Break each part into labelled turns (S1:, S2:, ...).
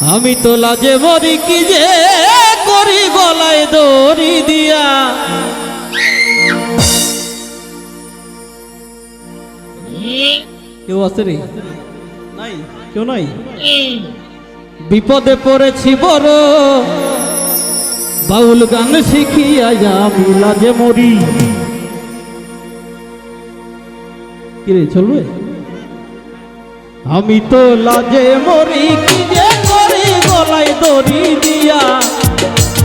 S1: আমি তো লাজে মরি কি যে করি গলায় দড়ি দিয়া। কেউ আছে রে? নাই, কেউ নাই? বিপদে পড়েছি বড়। বাউল গান শিখিয়া লাজে মরি। কিরে চলবে? আমি তো লাজে মরি কি যে গলায় দড়ি দিয়া।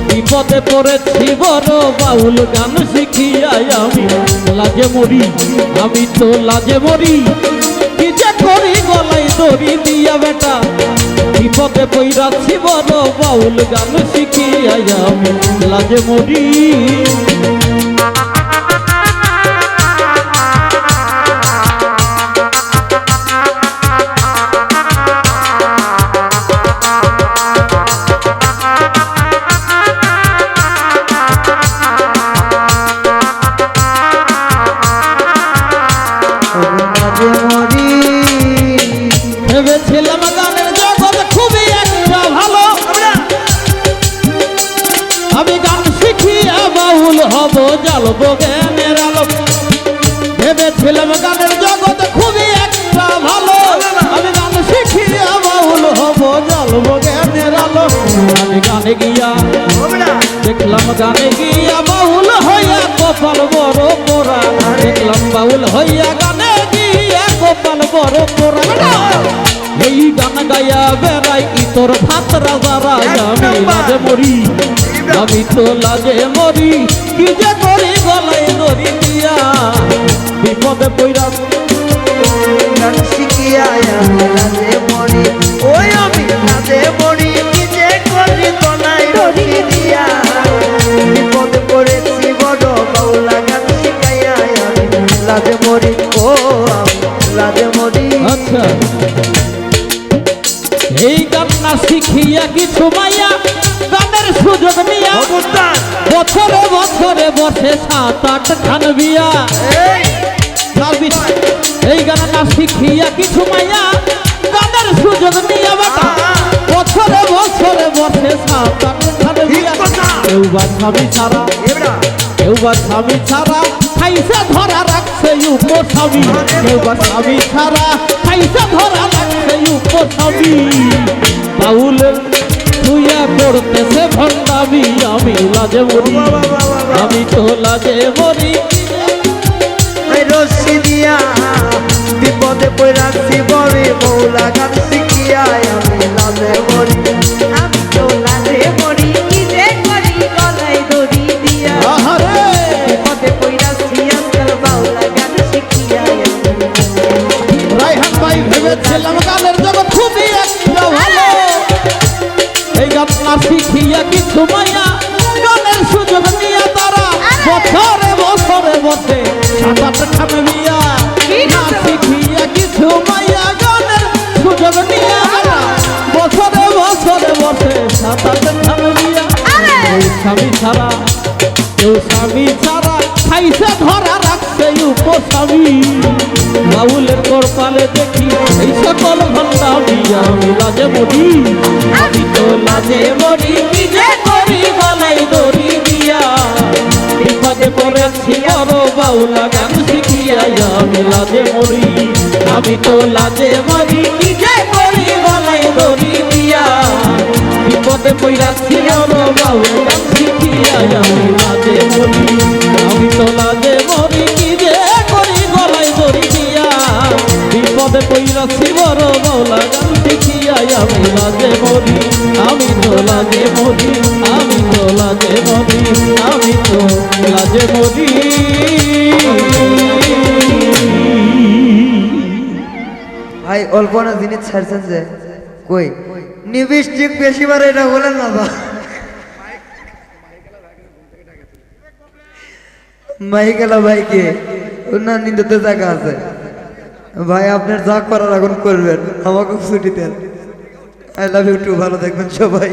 S1: বিপদে পড়েছি, বড় বাউল গান শিখিয়া আমি। লাজে মরি, আমি তো লাজে মরি। করি গলায় দড়ি দিয়া বেটা। বিপদে পইরাছি, বড় বাউল গান শিখিয়া আমি। লাজে মরি। জ্বালব জ্ঞানের আলো ভেবেছিলাম গানের জগৎ খুবই একটা ভালো। আমি গান শিখিয়া বাউল হব জ্বালব জ্ঞানের আলো আমি গানে গিয়া দেখলাম গানে গিয়া বাউল হইয়া কপাল বড় পোড়া। দেখলাম বাউল হইয়া গানে গিয়া কপাল বড় পোড়া। এই গান গাইয়া বেড়াই কি তোর ভাত রাজারা আমি লাজে মরি আমি তো লাজে মরি কি যে করি গলায় দড়ি দিয়া। বিপদে পইরা
S2: গান শিখিয়া আমি রাজে মরি ওই আমি রাজে মরি কি যে করি তনাই রহি দিয়া। বিপদে পড়েছি বড় বাউলা গান শিখাইয়া আমি। লাজে মরি ও আমি লাজে মরি।
S1: আচ্ছা। এই গান না শিখিয়া কিছু মাইয়া গানের সুযোগ
S2: অবস্থান।
S1: বছরে বছরে বসে সাত আট খান বিয়া।
S2: এই।
S1: গান না শিখিয়া কিছু মাইয়া। গানের সুযোগ নিয়া বাটা বছরে বছরে বসে সাত আট খান বিয়া। কেউ বা স্বামী ছাড়া। কেউ বা স্বামী ছাড়া। খাইসা ধরা রাখছে উপস্বামী। কেউ বা স্বামী ছাড়া। খাইসা ধরা রাখছে উপস্বামী। বাউল তুইয়া করতেছে ভণ্ডামি। আমি লাজে মরি। আমি তো লাজে মরি।
S2: রশ্মি দিয়া বিপদে পড়াচ্ছি বড়ি মৌলা গান শিখিয়া
S1: কিছু মাইয়া গানের সুযোগ নিয়ে তারা বছরে বছরে বসে। সাত আট খান বিয়া না শিখিয়া কিছু মাইয়া গানের সুযোগ নিয়ে তারা বছরে বছরে বসে। সাত আট খান বিয়া স্বামী ছাড়া কেউ স্বামী ছাড়া খাইছে ধরা উপস্বামী বাউলের কপালে দেখি, এই সকল ভণ্ডা বিয়া আমি লাজে মরি। আমি তো লাজে মরি, কি যে করি গলাই দড়ি দিয়া। বিপদে পড়েছি, বড় বাউলা গান শিখিয়া আমি লাজে মরি। আমি তো লাজে মরি, কি যে করি গলাই দড়ি দিয়া। বিপদে পড়াছি, বড় বাউলা গান শিখিয়া আমি লাজে মরি, আমি তো লাজে মরি, আমি তো লাজে মরি, আমি তো লাজে মরি।
S2: ভাই, অল্প না জিনিস ছাড়ছেন যে, কই? নিবিষ্টিক বেশি বার এটা বলেন না বা মাইকেলা ভাইকে, ওনার নিন্দতে জায়গা আছে। ভাই, আপনার যা করার এখন করবেন আমাকে ছুটি দেন। আই লাভ ইউ টু ভালো দেখবেন সবাই।